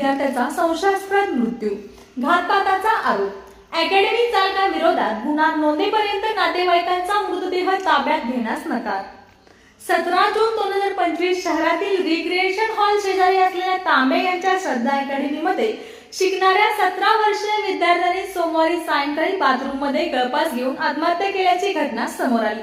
विद्यार्थ्याचा संशयास्पद मृत्यू. घातपाताचा आरोप. अकॅडमी चालकाविरोधात गुन्हा नोंदीपर्यंत नातेवाईकांचा मृतदेह ताब्यात घेण्यास नकार. सतरा जून दोन हजार पंचवीस शहरातील रिक्रिएशन हॉल शेजारी असलेल्या तांबे यांच्या श्रद्धा अकॅडमीमध्ये शिकणाऱ्या सतरा वर्षीय विद्यार्थ्यांनी सोमवारी सायंकाळी बाथरूममध्ये गळपास घेऊन आत्महत्या केल्याची घटना समोर आली.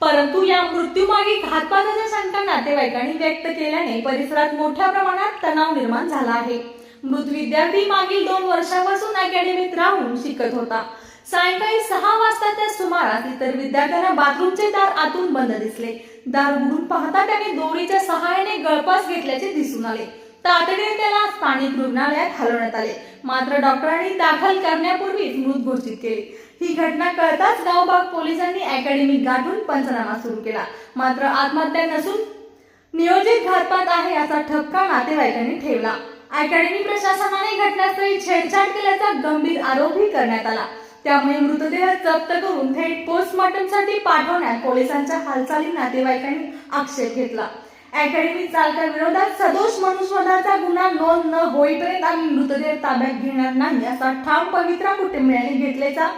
परंतु या मृत्यूमागे घातपाताच्या शंका नातेवाईकांनी व्यक्त केल्याने परिसरात मोठ्या प्रमाणात तणाव निर्माण झाला आहे. मृत विद्यार्थी मागील दोन वर्षापासून अकॅडमीत राहून शिकत होता. सायंकाळी सहा वाजताच्या सुमारास इतर विद्यार्थ्यांना बाथरूमचे दार आतून बंद दिसले. दार उघडून पाहता त्याने दोरीच्या सहाय्याने गळपास घेतल्याचे दिसून आले. तातडीने त्याला स्थानिक रुग्णालयात हलवण्यात आले. मात्र डॉक्टरांनी दाखल करण्यापूर्वीच मृत घोषित केले. ही घटना कळताच गावबाग पोलिसांनी अकॅडमी गाठून पंचनामा सुरू केला. मात्र आत्महत्या नसून नियोजित घातपात आहे याचा ठपका नातेवाईकांनी ठेवला. अकॅडमी प्रशासनाने घटनास्थळी छेडछाड केल्याचा गंभीर आरोपही करण्यात आला. त्यामुळे मृतदेह जप्त करून थेट पोस्टमॉर्टमसाठी पाठवण्यात पोलिसांच्या हालचाली नातेवाईकांनी आक्षेप घेतला. अकॅडमी चालकाविरोधात सदोष मनुष्यवधाचा गुन्हा नोंद न होईपर्यंत आम्ही मृतदेह ताब्यात घेणार नाही असा ठाम पवित्रा कुटुंबियांनी घेतल्याचा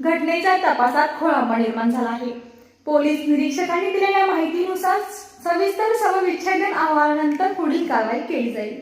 घटनेच्या तपासात खोळंबा निर्माण झाला आहे. पोलीस निरीक्षकांनी दिलेल्या माहितीनुसार सविस्तर समविच्छेदन अहवालानंतर पुढील कारवाई केली जाईल.